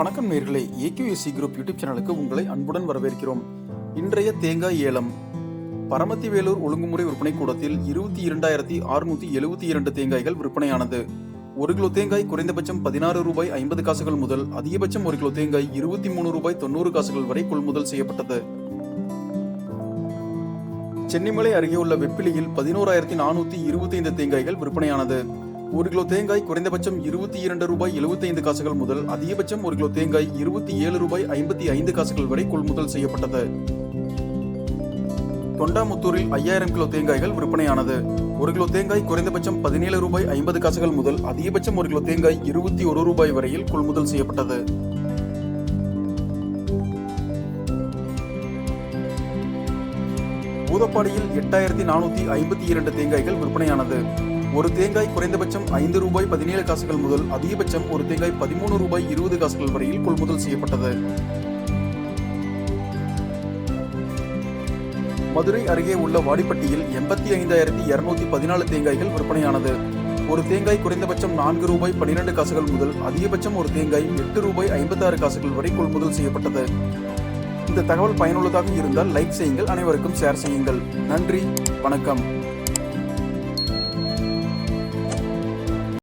வணக்கம் நேர்களே. AQSC group YouTube சேனலுக்கு உங்களை அன்புடன் வரவேற்கிறோம். இன்றைய தேங்காய் ஏலம். பரமத்திவேலூர் ஒழுங்குமுறை விற்பனை கூடத்தில் இருபத்தி இரண்டாயிரத்தி அறுநூத்தி எழுபத்தி இரண்டு தேங்காய்கள் விற்பனையானது. ஒரு கிலோ தேங்காய் குறைந்தபட்சம் பதினாறு ரூபாய் ஐம்பது காசுகள் முதல் அதிகபட்சம் ஒரு கிலோ தேங்காய் இருபத்தி மூணு ரூபாய் தொண்ணூறு காசுகள் வரை கொள்முதல் செய்யப்பட்டது. சென்னிமலை அருகே உள்ள வெப்பிலியில் பதினோராயிரத்தி நானூத்தி இருபத்தி ஐந்து தேங்காய்கள் விற்பனையானது. ஒரு கிலோ தேங்காய் குறைந்தபட்சம் இருபத்தி இரண்டு ரூபாய் எழுபத்தி ஐந்து காசுகள் முதல் அதிகபட்சம் ஒரு கிலோ தேங்காய் இருபத்தி ஏழு ரூபாய் ஐம்பத்தி ஐந்து காசுகள் வரை கொள்முதல் செய்யப்பட்டது. தொண்டாமுத்தூரில் ஐயாயிரம் கிலோ தேங்காய்கள் விற்பனையானது. ஒரு கிலோ தேங்காய் குறைந்தபட்சம் பதினேழு ரூபாய் ஐம்பது காசுகள் முதல் அதிகபட்சம் ஒரு கிலோ தேங்காய் இருபத்தி ஒரு ரூபாய் வரையில் கொள்முதல் செய்யப்பட்டது. பூதப்பாடியில் எட்டாயிரத்தி நானூத்தி ஐம்பத்தி இரண்டு தேங்காய்கள் விற்பனையானது. ஒரு தேங்காய் குறைந்தபட்சம் ஐந்து ரூபாய் பதினேழு காசுகள் முதல் அதிகபட்சம் ஒரு தேங்காய் பதிமூணு ரூபாய் இருபது காசுகள் வரையில் கொள்முதல் செய்யப்பட்டது. மதுரை அருகே உள்ள வாடிப்பட்டியில் எண்பத்தி ஐந்தாயிரத்தி இருநூத்தி பதினாலு தேங்காய்கள் விற்பனையானது. ஒரு தேங்காய் குறைந்தபட்சம் நான்கு ரூபாய் பன்னிரண்டு காசுகள் முதல் அதிகபட்சம் ஒரு தேங்காய் எட்டு ரூபாய் ஐம்பத்தாறு காசுகள் வரை கொள்முதல் செய்யப்பட்டது. இந்த தகவல் பயனுள்ளதாக இருந்தால் லைக் செய்யுங்கள் அனைவருக்கும் ஷேர் செய்யுங்கள். நன்றி வணக்கம்.